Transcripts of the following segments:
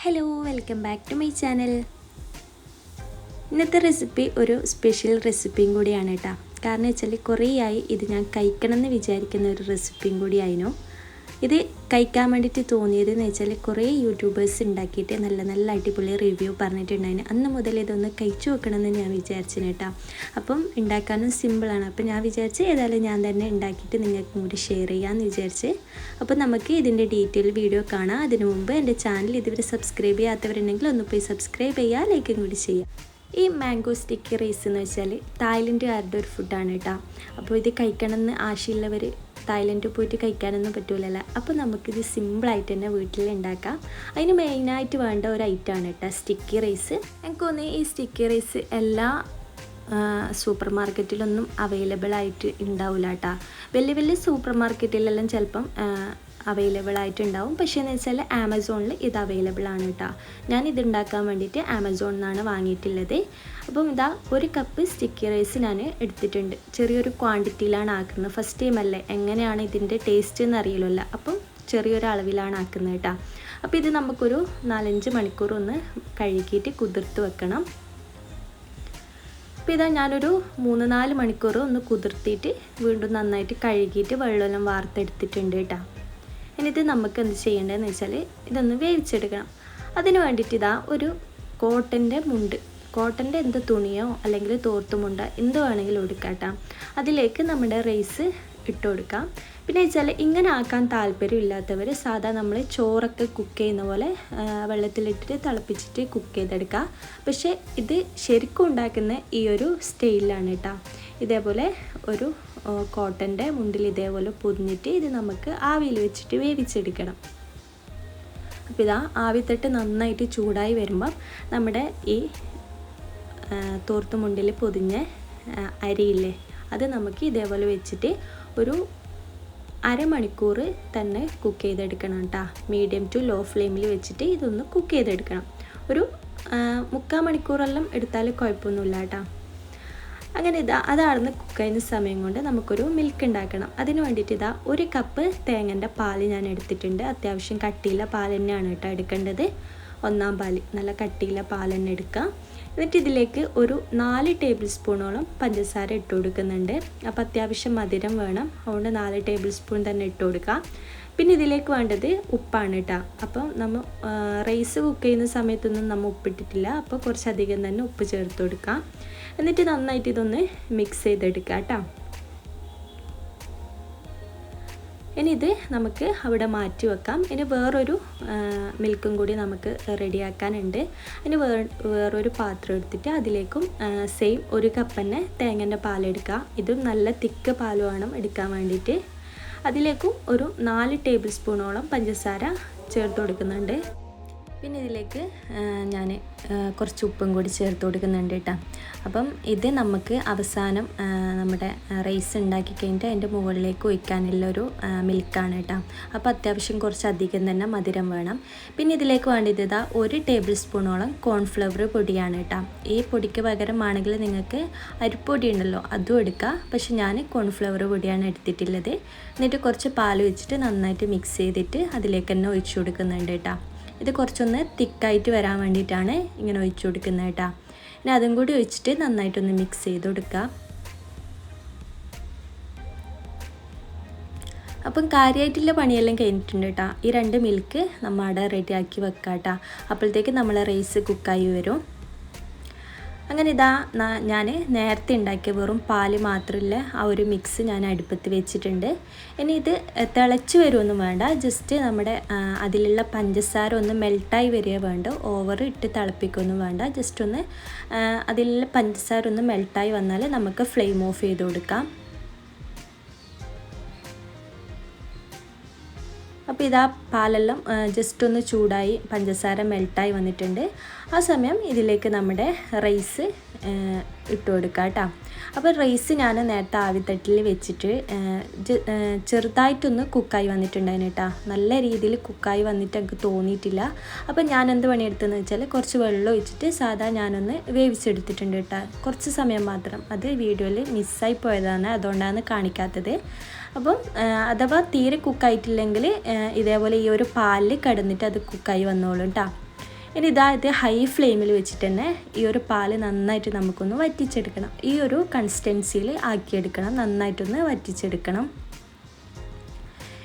Hello welcome back to my channel ഇന്നത്തെ recipe ഒരു special റെസിപ്പിയും കൂടിയാണ് കേട്ടോ കാരണം വെച്ചാൽ കുറേയായി ഇത് ഞാൻ കഴിക്കണം എന്ന് വിചാരിക്കുന്ന ഒരു റെസിപ്പിയും കൂടിയായിരുന്നു ഇത് കഴിക്കാൻ വേണ്ടിയിട്ട് തോന്നിയതെന്ന് വെച്ചാൽ കുറേ യൂട്യൂബേഴ്സ് ഉണ്ടാക്കിയിട്ട് നല്ല നല്ല അടിപൊളി റിവ്യൂ പറഞ്ഞിട്ടുണ്ടായിരുന്നു അന്ന് മുതൽ ഇതൊന്ന് കഴിച്ചു വെക്കണമെന്ന് ഞാൻ വിചാരിച്ചു കേട്ടോ. അപ്പം ഉണ്ടാക്കാനും സിമ്പിളാണ് അപ്പം ഞാൻ വിചാരിച്ച് ഏതായാലും ഞാൻ തന്നെ ഉണ്ടാക്കിയിട്ട് നിങ്ങൾക്ക് കൂടി ഷെയർ ചെയ്യാമെന്ന് വിചാരിച്ച്. അപ്പോൾ നമുക്ക് ഇതിന്റെ ഡീറ്റെയിൽ വീഡിയോ കാണാം. അതിനു മുമ്പ് എന്റെ ചാനൽ ഇതുവരെ സബ്സ്ക്രൈബ് ചെയ്യാത്തവരുണ്ടെങ്കിൽ ഒന്ന് പോയി സബ്സ്ക്രൈബ് ചെയ്യുക ലൈക്കും കൂടി ചെയ്യുക. ഈ മാംഗോ സ്റ്റിക്കി റൈസ് എന്ന് വെച്ചാൽ തായ്ലൻഡുകാരുടെ ഒരു ഫുഡാണ് കേട്ടോ. അപ്പോൾ ഇത് കഴിക്കണമെന്ന് ആശയമുള്ളവർ തായ്ലൻഡിൽ പോയിട്ട് കഴിക്കാനൊന്നും പറ്റൂലല്ലോ. അപ്പോൾ നമുക്കിത് സിമ്പിളായിട്ട് തന്നെ വീട്ടിൽ ഉണ്ടാക്കാം. അതിന് മെയിനായിട്ട് വേണ്ട ഒരു ഐറ്റം ആണ് കേട്ടോ സ്റ്റിക്കി റൈസ് എനിക്ക് തോന്നുന്നു ഈ സ്റ്റിക്കി റൈസ് എല്ലാ സൂപ്പർ മാർക്കറ്റിലൊന്നും അവൈലബിൾ ആയിട്ട് ഉണ്ടാവില്ല കേട്ടോ. വലിയ വലിയ സൂപ്പർ മാർക്കറ്റിലെല്ലാം ചിലപ്പം അവൈലബിൾ ആയിട്ടുണ്ടാവും. പക്ഷേ എന്ന് വെച്ചാൽ ആമസോണിൽ ഇത് അവൈലബിൾ ആണ് കേട്ടോ. ഞാൻ ഇത് ഉണ്ടാക്കാൻ വേണ്ടിയിട്ട് ആമസോണിൽ നിന്നാണ് വാങ്ങിയിട്ടുള്ളത്. അപ്പം ഇതാ ഒരു കപ്പ് സ്റ്റിക്കി റൈസ് ഞാൻ എടുത്തിട്ടുണ്ട്. ചെറിയൊരു ക്വാണ്ടിറ്റിയിലാണ് ആക്കുന്നത്. ഫസ്റ്റ് ടൈം അല്ലേ? എങ്ങനെയാണ് ഇതിന്റെ ടേസ്റ്റ് എന്ന് അറിയില്ലല്ലോ. അപ്പം ചെറിയൊരു അളവിലാണ് ആക്കുന്നത് കേട്ടോ. അപ്പോൾ ഇത് നമുക്കൊരു നാലഞ്ച് മണിക്കൂർ ഒന്ന് കഴുകിയിട്ട് കുതിർത്ത് വെക്കണം. അപ്പോൾ ഇതാ ഞാനൊരു മൂന്ന് നാല് മണിക്കൂർ ഒന്ന് കുതിർത്തിയിട്ട് വീണ്ടും നന്നായിട്ട് കഴുകിയിട്ട് വെള്ളമെല്ലാം വാർത്തെടുത്തിട്ടുണ്ട് കേട്ടോ. എന്നിട്ട് നമുക്ക് എന്ത് ചെയ്യേണ്ടതെന്ന് വെച്ചാൽ ഇതൊന്ന് വേവിച്ചെടുക്കണം. അതിന് വേണ്ടിയിട്ട് ഇതാ ഒരു കോട്ടന്റെ മുണ്ട് കോട്ടന്റെ എന്ത് തുണിയോ അല്ലെങ്കിൽ തോർത്തുമുണ്ട എന്ത് വേണമെങ്കിലും എടുക്കാട്ടാം. അതിലേക്ക് നമ്മുടെ റൈസ് ഇട്ട് കൊടുക്കാം. പിന്നെ വെച്ചാൽ ഇങ്ങനെ ആക്കാൻ താല്പര്യമില്ലാത്തവർ സാധാ നമ്മൾ ചോറൊക്കെ കുക്ക് ചെയ്യുന്ന പോലെ വെള്ളത്തിലിട്ടിട്ട് തിളപ്പിച്ചിട്ട് കുക്ക് ചെയ്തെടുക്കുക പക്ഷേ ഇത് ശരിക്കും ഉണ്ടാക്കുന്ന ഈ ഒരു സ്റ്റൈലിലാണ് കേട്ടോ ഇതേപോലെ ഒരു കോട്ടന്റെ മുണ്ടിൽ ഇതേപോലെ പൊതിഞ്ഞിട്ട് ഇത് നമുക്ക് ആവിയിൽ വെച്ചിട്ട് വേവിച്ചെടുക്കണം. അപ്പോൾ ഇതാ ആവിത്തട്ട് നന്നായിട്ട് ചൂടായി വരുമ്പം നമ്മുടെ ഈ തോർത്ത് മുണ്ടിൽ പൊതിഞ്ഞ അരിയില്ലേ അത് നമുക്ക് ഇതേപോലെ വെച്ചിട്ട് ഒരു അരമണിക്കൂർ തന്നെ കുക്ക് ചെയ്തെടുക്കണം കേട്ടോ. മീഡിയം ടു ലോ ഫ്ലെയിമിൽ വെച്ചിട്ട് ഇതൊന്ന് കുക്ക് ചെയ്തെടുക്കണം. ഒരു മുക്കാൽ മണിക്കൂറെല്ലാം എടുത്താൽ കുഴപ്പമൊന്നുമില്ല കേട്ടോ. അങ്ങനെ ഇതാ അതാണെന്ന് കുക്ക് ചെയ്യുന്ന സമയം കൊണ്ട് നമുക്കൊരു മിൽക്ക് ഉണ്ടാക്കണം. അതിന് വേണ്ടിയിട്ട് ഇതാ ഒരു കപ്പ് തേങ്ങന്റെ പാൽ ഞാൻ എടുത്തിട്ടുണ്ട്. അത്യാവശ്യം കട്ടിയുള്ള പാൽ തന്നെയാണ് കേട്ടോ എടുക്കേണ്ടത്. ഒന്നാം പാൽ നല്ല കട്ടിയുള്ള പാൽ തന്നെ എടുക്കുക എന്നിട്ട് ഇതിലേക്ക് ഒരു നാല് ടേബിൾ സ്പൂണോളം പഞ്ചസാര ഇട്ട് കൊടുക്കുന്നുണ്ട്. അപ്പോൾ അത്യാവശ്യം മധുരം വേണം. അതുകൊണ്ട് നാല് ടേബിൾ സ്പൂൺ തന്നെ ഇട്ട് കൊടുക്കുക പിന്നെ ഇതിലേക്ക് വേണ്ടത് ഉപ്പാണ് കേട്ടോ അപ്പം നമ്മൾ റൈസ് കുക്ക് ചെയ്യുന്ന സമയത്തൊന്നും നമ്മൾ ഉപ്പിട്ടിട്ടില്ല. അപ്പോൾ കുറച്ചധികം തന്നെ ഉപ്പ് ചേർത്ത് കൊടുക്കാം. എന്നിട്ട് നന്നായിട്ട് ഇതൊന്ന് മിക്സ് ചെയ്തെടുക്കുക കേട്ടോ ഇനി ഇത് നമുക്ക് അവിടെ മാറ്റി വെക്കാം. ഇനി വേറൊരു മിൽക്കും കൂടി നമുക്ക് റെഡിയാക്കാനുണ്ട്. ഇനി വേ വേറൊരു പാത്രം എടുത്തിട്ട് അതിലേക്കും സെയിം ഒരു കപ്പ് തന്നെ തേങ്ങന്റെ പാലെടുക്കുക ഇതും നല്ല തിക്ക് പാൽ വേണം എടുക്കാൻ വേണ്ടിയിട്ട്. അതിലേക്കും ഒരു നാല് ടേബിൾ സ്പൂണോളം പഞ്ചസാര ചേർത്ത് കൊടുക്കുന്നുണ്ട് പിന്നെ ഇതിലേക്ക് ഞാൻ കുറച്ച് ഉപ്പും കൂടി ചേർത്ത് കൊടുക്കുന്നുണ്ട് കേട്ടോ അപ്പം ഇത് നമുക്ക് അവസാനം നമ്മുടെ റൈസ് ഉണ്ടാക്കി കഴിഞ്ഞിട്ട് അതിന്റെ മുകളിലേക്ക് ഒഴിക്കാനുള്ള ഒരു മിൽക്കാണ് കേട്ടോ അപ്പോൾ അത്യാവശ്യം കുറച്ച് അധികം തന്നെ മധുരം വേണം. പിന്നെ ഇതിലേക്ക് വേണ്ടത് ഇതാ ഒരു ടേബിൾ സ്പൂണോളം കോൺഫ്ലവർ പൊടിയാണ് കേട്ടോ ഈ പൊടിക്ക് പകരമാണെങ്കിൽ നിങ്ങൾക്ക് അരിപ്പൊടി ഉണ്ടല്ലോ അതും എടുക്കാം. പക്ഷെ ഞാൻ കോൺഫ്ലവർ പൊടിയാണ് എടുത്തിട്ടുള്ളത്. എന്നിട്ട് കുറച്ച് പാൽ വെച്ചിട്ട് നന്നായിട്ട് മിക്സ് ചെയ്തിട്ട് അതിലേക്ക് തന്നെ ഒഴിച്ചു കൊടുക്കുന്നുണ്ട് കേട്ടോ ഇത് കുറച്ചൊന്ന് തിക്കായിട്ട് വരാൻ വേണ്ടിയിട്ടാണ് ഇങ്ങനെ ഒഴിച്ചു കൊടുക്കുന്നത് കേട്ടോ. ഇനി അതും കൂടി ഒഴിച്ചിട്ട് നന്നായിട്ടൊന്ന് മിക്സ് ചെയ്ത് കൊടുക്കുക അപ്പം കാര്യമായിട്ടുള്ള പണിയെല്ലാം കഴിഞ്ഞിട്ടുണ്ട് കേട്ടോ. ഈ രണ്ട് മിൽക്ക് നമ്മൾ അവിടെ റെഡിയാക്കി വെക്കാം കേട്ടോ അപ്പോഴത്തേക്ക് നമ്മൾ റൈസ് കുക്കായി വരും. അങ്ങനെ ഇതാ ഞാൻ നേരത്തെ ഉണ്ടാക്കിയ വെറും പാൽ മാത്രമല്ല ആ ഒരു മിക്സ് ഞാൻ അടുപ്പത്ത് വെച്ചിട്ടുണ്ട്. ഇനി ഇത് തിളച്ച് വരുമൊന്നും വേണ്ട. ജസ്റ്റ് നമ്മുടെ അതിലുള്ള പഞ്ചസാര ഒന്ന് മെൽട്ടായി വരിക വേണ്ട. ഓവർ ഇട്ട് തിളപ്പിക്കൊന്നും വേണ്ട. ജസ്റ്റ് ഒന്ന് അതിലുള്ള പഞ്ചസാര ഒന്ന് മെൽട്ടായി വന്നാൽ നമുക്ക് ഫ്ലെയിം ഓഫ് ചെയ്ത് കൊടുക്കാം. അപ്പോൾ ഇതാ പാലെല്ലാം ജസ്റ്റ് ഒന്ന് ചൂടായി പഞ്ചസാര മെൽട്ടായി വന്നിട്ടുണ്ട്. ആ സമയം ഇതിലേക്ക് നമ്മുടെ റൈസ് ഇട്ട് കൊടുക്കുക കേട്ടോ. അപ്പോൾ റൈസ് ഞാൻ നേരത്തെ ആവിത്തട്ടിൽ വെച്ചിട്ട് ചെറുതായിട്ടൊന്ന് കുക്കായി വന്നിട്ടുണ്ടായിരുന്നു കേട്ടോ. നല്ല രീതിയിൽ കുക്കായി വന്നിട്ട് എനിക്ക് തോന്നിയിട്ടില്ല. അപ്പോൾ ഞാൻ എന്ത് പണിയെടുത്തെന്ന് വെച്ചാൽ കുറച്ച് വെള്ളം ഒഴിച്ചിട്ട് സാധാ ഞാനൊന്ന് വേവിച്ചെടുത്തിട്ടുണ്ട് കേട്ടോ. കുറച്ച് സമയം മാത്രം. അത് വീഡിയോയിൽ മിസ്സായി പോയതാണ്. അതുകൊണ്ടാണ് കാണിക്കാത്തത്. അപ്പം അഥവാ തീരെ കുക്കായിട്ടില്ലെങ്കിൽ ഇതേപോലെ ഈ ഒരു പാലിൽ കിടന്നിട്ട് അത് കുക്കായി വന്നോളും കേട്ടോ ഇനി ഇതാ ഇത് ഹൈ ഫ്ലെയിമിൽ വെച്ചിട്ട് തന്നെ ഈ ഒരു പാൽ നന്നായിട്ട് നമുക്കൊന്ന് വറ്റിച്ചെടുക്കണം. ഈ ഒരു കൺസിസ്റ്റൻസിയിൽ ആക്കിയെടുക്കണം. നന്നായിട്ടൊന്ന് വറ്റിച്ചെടുക്കണം.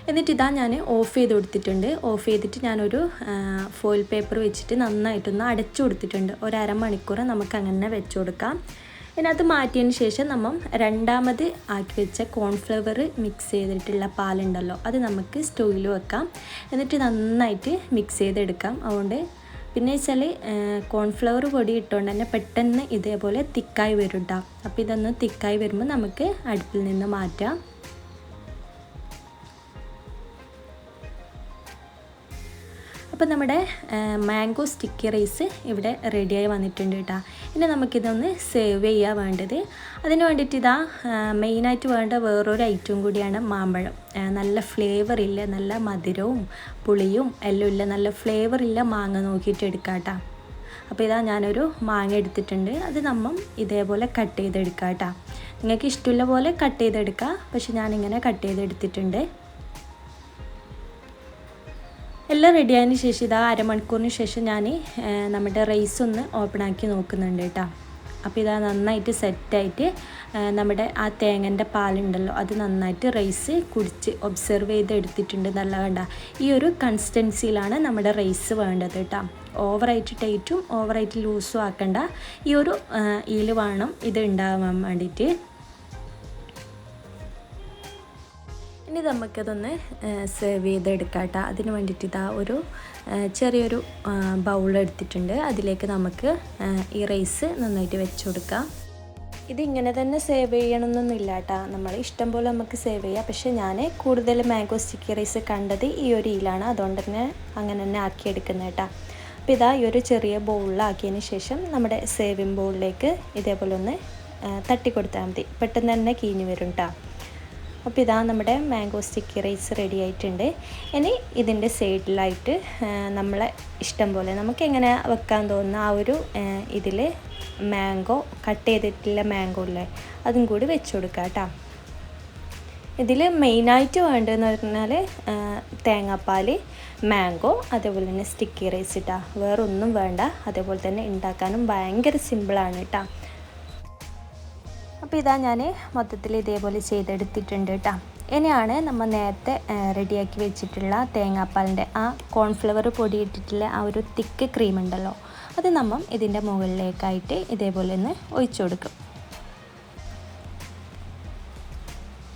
എന്നിട്ട് ഇതാ ഞാൻ ഓഫ് ചെയ്ത് കൊടുത്തിട്ടുണ്ട്. ഓഫ് ചെയ്തിട്ട് ഞാനൊരു ഫോയിൽ പേപ്പർ വെച്ചിട്ട് നന്നായിട്ടൊന്ന് അടച്ചു കൊടുത്തിട്ടുണ്ട്. ഒരു അരമണിക്കൂർ നമുക്ക് അങ്ങനെ വെച്ച് കൊടുക്കാം. ഇതിനകത്ത് മാറ്റിയതിന് ശേഷം നമ്മൾ രണ്ടാമത് ആക്കി വെച്ച കോൺഫ്ലവർ മിക്സ് ചെയ്തിട്ടുള്ള പാലുണ്ടല്ലോ അത് നമുക്ക് സ്റ്റോവിൽ വെക്കാം. എന്നിട്ട് നന്നായിട്ട് മിക്സ് ചെയ്തെടുക്കാം. അതുകൊണ്ട് പിന്നെ വെച്ചാൽ കോൺഫ്ലവർ പൊടി ഇട്ടുകൊണ്ട് തന്നെ പെട്ടെന്ന് ഇതേപോലെ തിക്കായി വരും കേട്ടോ അപ്പോൾ ഇതൊന്ന് തിക്കായി വരുമ്പോൾ നമുക്ക് അടുപ്പിൽ നിന്ന് മാറ്റാം. അപ്പോൾ നമ്മുടെ മാംഗോ സ്റ്റിക്കി റൈസ് ഇവിടെ റെഡിയായി വന്നിട്ടുണ്ട് കേട്ടോ ഇനി നമുക്കിതൊന്ന് സേവ് ചെയ്യുക വേണ്ടത്. അതിന് വേണ്ടിയിട്ട് ഇതാ മെയിനായിട്ട് വേണ്ട വേറൊരു ഐറ്റവും കൂടിയാണ് മാമ്പഴം. നല്ല ഫ്ലേവർ ഇല്ല നല്ല മധുരവും പുളിയും എല്ലാം ഇല്ല നല്ല ഫ്ലേവർ ഇല്ല മാങ്ങ നോക്കിയിട്ട് എടുക്കാം കേട്ടോ അപ്പോൾ ഇതാ ഞാനൊരു മാങ്ങ എടുത്തിട്ടുണ്ട്. അത് നമ്മൾ ഇതേപോലെ കട്ട് ചെയ്തെടുക്കാം കേട്ടോ നിങ്ങൾക്ക് ഇഷ്ടമുള്ള പോലെ കട്ട് ചെയ്തെടുക്കാം. പക്ഷെ ഞാനിങ്ങനെ കട്ട് ചെയ്തെടുത്തിട്ടുണ്ട്. എല്ലാം റെഡിയായതിന് ശേഷം ഇതാ അരമണിക്കൂറിന് ശേഷം ഞാൻ നമ്മുടെ റൈസ് ഒന്ന് ഓപ്പൺ ആക്കി നോക്കുന്നുണ്ട് കേട്ടോ. അപ്പോൾ ഇതാ നന്നായിട്ട് സെറ്റായിട്ട് നമ്മുടെ ആ തേങ്ങന്റെ പാലുണ്ടല്ലോ അത് നന്നായിട്ട് റൈസ് കുടിച്ച് ഒബ്സർവ് ചെയ്ത് എടുത്തിട്ടുണ്ട് നല്ല കണ്ട ഈ ഒരു കൺസിസ്റ്റൻസിയിലാണ് നമ്മുടെ റൈസ് വേണ്ടത് കേട്ടോ. ഓവറായിട്ട് ടൈറ്റും ഓവറായിട്ട് ലൂസും ആക്കണ്ട. ഈ ഒരു ഈൽ വേണം ഇത് ഉണ്ടാവാൻ വേണ്ടിയിട്ട്. ഇനി നമുക്കതൊന്ന് സെർവ് ചെയ്തെടുക്കാം കേട്ടോ അതിന് വേണ്ടിയിട്ട് ഇതാ ഒരു ചെറിയൊരു ബൗൾ എടുത്തിട്ടുണ്ട്. അതിലേക്ക് നമുക്ക് ഈ റൈസ് നന്നായിട്ട് വെച്ച് കൊടുക്കാം. ഇതിങ്ങനെ തന്നെ സേവ് ചെയ്യണമെന്നൊന്നുമില്ല കേട്ടോ നമ്മൾ ഇഷ്ടം പോലെ നമുക്ക് സേവ് ചെയ്യാം. പക്ഷേ ഞാൻ കൂടുതൽ മാംഗോ സ്റ്റിക്കി റൈസ് കണ്ടത് ഈ ഒരു ഈലാണ് അതുകൊണ്ട് തന്നെ അങ്ങനെ തന്നെ ആക്കിയെടുക്കുന്നത് കേട്ടോ അപ്പോൾ ഇതാ ഈ ഒരു ചെറിയ ബൗളിലാക്കിയതിന് ശേഷം നമ്മുടെ സേവിങ് ബൗളിലേക്ക് ഇതേപോലെ ഒന്ന് തട്ടി കൊടുത്താൽ മതി. പെട്ടെന്ന് തന്നെ കീഞ്ഞു വരും കേട്ടോ അപ്പോൾ ഇതാ നമ്മുടെ മാംഗോ സ്റ്റിക്കി റൈസ് റെഡി ആയിട്ടുണ്ട്. ഇനി ഇതിന്റെ സൈഡിലായിട്ട് നമ്മളെ ഇഷ്ടം പോലെ നമുക്ക് എങ്ങനെ വെക്കാൻ തോന്നുന്ന ആ ഒരു ഇതിൽ മാംഗോ കട്ട് ചെയ്തിട്ടുള്ള മാംഗോ ഇല്ലേ അതും കൂടി വെച്ച് കൊടുക്കുക കേട്ടോ. ഇതിൽ മെയിനായിട്ട് വേണ്ടതെന്ന് പറഞ്ഞാൽ തേങ്ങാപ്പാൽ മാംഗോ അതേപോലെ തന്നെ സ്റ്റിക്കി റൈസ് ഇട്ടാ. വേറൊന്നും വേണ്ട അതേപോലെ തന്നെ ഉണ്ടാക്കാനും ഭയങ്കര സിമ്പിളാണ് കേട്ടോ. അപ്പോൾ ഇതാ ഞാൻ മൊത്തത്തിൽ ഇതേപോലെ ചെയ്തെടുത്തിട്ടുണ്ട് കേട്ടോ ഇനിയാണ് നമ്മൾ നേരത്തെ റെഡിയാക്കി വെച്ചിട്ടുള്ള തേങ്ങാപ്പാലിന്റെ ആ കോൺഫ്ലവർ പൊടി ഇട്ടിട്ടുള്ള ആ ഒരു തിക്ക് ക്രീം ഉണ്ടല്ലോ അത് നമ്മൾ ഇതിന്റെ മുകളിലേക്കായിട്ട് ഇതേപോലെ ഒന്ന് ഒഴിച്ചു കൊടുക്കും.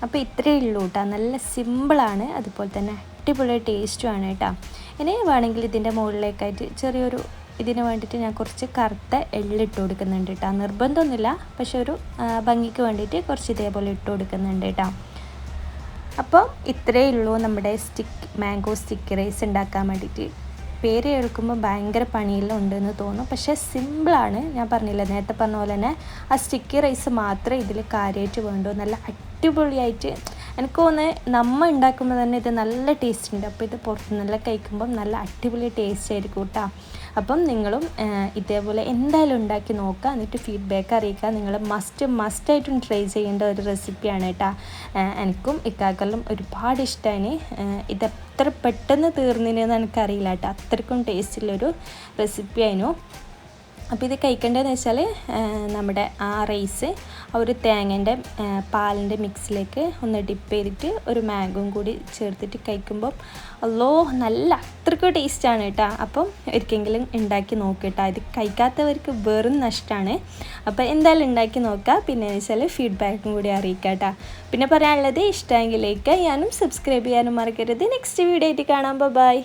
അപ്പോൾ ഇത്രയേ ഉള്ളൂ കേട്ടോ നല്ല സിമ്പിളാണ് അതുപോലെ തന്നെ അടിപൊളി ടേസ്റ്റുമാണ് കേട്ടോ ഇനി വേണമെങ്കിൽ ഇതിന്റെ മുകളിലേക്കായിട്ട് ചെറിയൊരു ഇതിന് വേണ്ടിയിട്ട് ഞാൻ കുറച്ച് കറുത്ത എള്ളിട്ട് കൊടുക്കുന്നുണ്ട് കേട്ടോ നിർബന്ധമൊന്നുമില്ല പക്ഷെ ഒരു ഭംഗിക്ക് വേണ്ടിയിട്ട് കുറച്ച് ഇതേപോലെ ഇട്ട് കൊടുക്കുന്നുണ്ട് കേട്ടോ അപ്പോൾ ഇത്രയേ ഉള്ളൂ നമ്മുടെ സ്റ്റിക്ക് മാംഗോ സ്റ്റിക്ക് റൈസ് ഉണ്ടാക്കാൻ വേണ്ടിയിട്ട്. പേര് കേൾക്കുമ്പോൾ ഭയങ്കര പണിയെല്ലാം ഉണ്ടെന്ന് തോന്നും പക്ഷേ സിമ്പിളാണ്. ഞാൻ പറഞ്ഞില്ല നേരത്തെ പറഞ്ഞ പോലെ തന്നെ ആ സ്റ്റിക്കി റൈസ് മാത്രമേ ഇതിൽ കാര്യമായിട്ട് വേണ്ടൂ. നല്ല അടിപൊളിയായിട്ട് എനിക്ക് തോന്നുന്നത് നമ്മൾ ഉണ്ടാക്കുമ്പോൾ തന്നെ ഇത് നല്ല ടേസ്റ്റ് ഉണ്ട്. അപ്പോൾ ഇത് പുറത്തുനിന്നെല്ലാം കഴിക്കുമ്പം നല്ല അടിപൊളി ടേസ്റ്റ് ആയിരിക്കും കേട്ടോ അപ്പം നിങ്ങളും ഇതേപോലെ എന്തായാലും ഉണ്ടാക്കി നോക്കുക. എന്നിട്ട് ഫീഡ്ബാക്ക് അറിയിക്കുക. നിങ്ങൾ മസ്റ്റ് മസ്റ്റായിട്ടും ട്രൈ ചെയ്യേണ്ട ഒരു റെസിപ്പിയാണ് കേട്ടോ. എനിക്കും ഇക്കാക്കെല്ലാം ഒരുപാട് ഇഷ്ടമാണ് ഇത് എത്ര പെട്ടെന്ന് തീർന്നിനെന്ന് എനിക്കറിയില്ല കേട്ടോ. അത്രക്കും ടേസ്റ്റുള്ളൊരു റെസിപ്പി ആയിരുന്നു. അപ്പോൾ ഇത് കഴിക്കേണ്ടതെന്ന് വെച്ചാൽ നമ്മുടെ ആ റൈസ് ആ ഒരു തേങ്ങന്റെ പാലിന്റെ മിക്സിലേക്ക് ഒന്ന് ഡിപ്പ് ചെയ്തിട്ട് ഒരു മാഗും കൂടി ചേർത്തിട്ട് കഴിക്കുമ്പോൾ അല്ലോ നല്ല അത്രയ്ക്ക് ടേസ്റ്റാണ് കേട്ടോ. അപ്പം ഒരിക്കലെങ്കിലും ഉണ്ടാക്കി നോക്കിട്ടോ ഇത് കഴിക്കാത്തവർക്ക് വെറും നഷ്ടമാണ് അപ്പോൾ എന്തായാലും ഉണ്ടാക്കി നോക്കുക പിന്നെ വെച്ചാൽ ഫീഡ്ബാക്കും കൂടി അറിയിക്കാം കേട്ടോ. പിന്നെ പറയാനുള്ളത് ഇഷ്ടമെങ്കിൽ ലൈക്ക് ചെയ്യാനും സബ്സ്ക്രൈബ് ചെയ്യാനും മറക്കരുത്. നെക്സ്റ്റ് വീഡിയോ ആയിട്ട് കാണാം. ബൈ